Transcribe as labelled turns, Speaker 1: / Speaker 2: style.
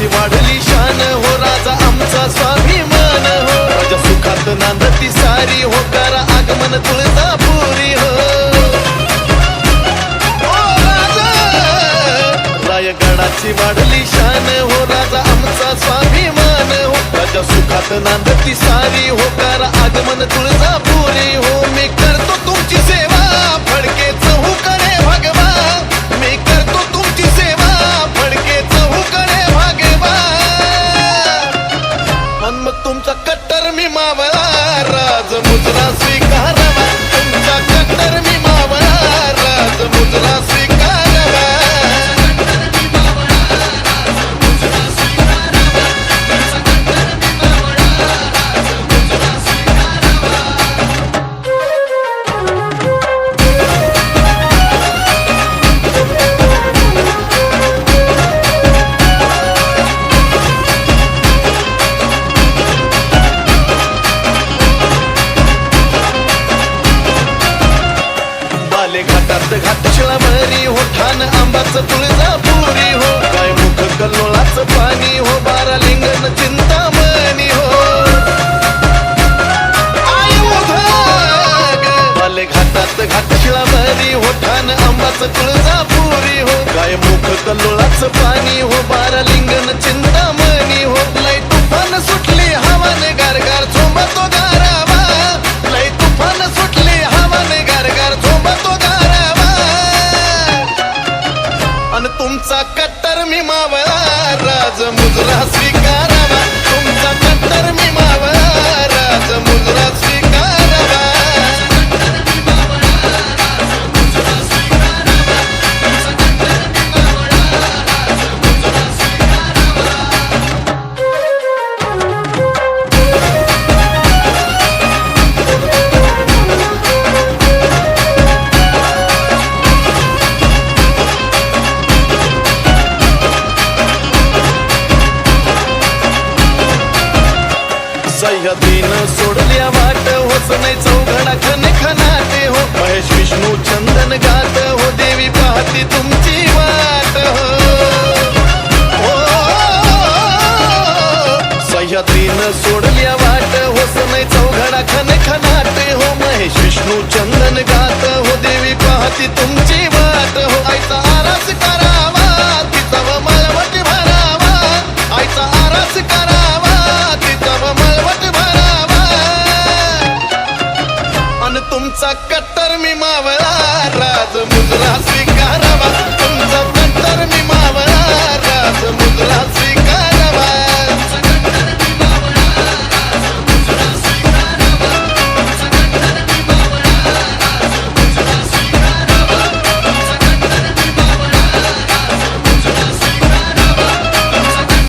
Speaker 1: गडाची वाढली शान हो राजा आमचा स्वाभिमान हो. राजा सुखात नांदती सारी हो करा आगमन तुळजापुरी हो. हो राजा! रायगडाची वाढली शान हो राजा आमचा स्वाभिमान हो. राजा सुखात नांदती सारी हो करा आगमन तुळजापुरी हो. आले घाटात घाट शिळामरी हो ठाण आंबाचं तुळजापुरी हो. काय मुख कल्लोळाच पाणी हो बारा लिंगण चिंतामणी हो. आले घाटात घाट शिळामरी हो ठाण आंबाचं तुळजापुरी हो. काय मुख कल्लोळाच पाणी तुमचा कत्तर मी मावळा राज मुजरा स्वीकारावा. तुमचा कत्तर मी मावळा राज सह्याद्रीनं सोडल्या वाट होच नाही चौघडा खन खनाटे हो. महेश विष्णू चंदन गात हो देवी पाहती तुमची वाट. हो ओ, सोडल्या वाट होच नाही चौघडा खन खनाटे हो. महेश विष्णू चंदन गात हो देवी पाहती तुमची कट्टर मी मावळा राज मुजरा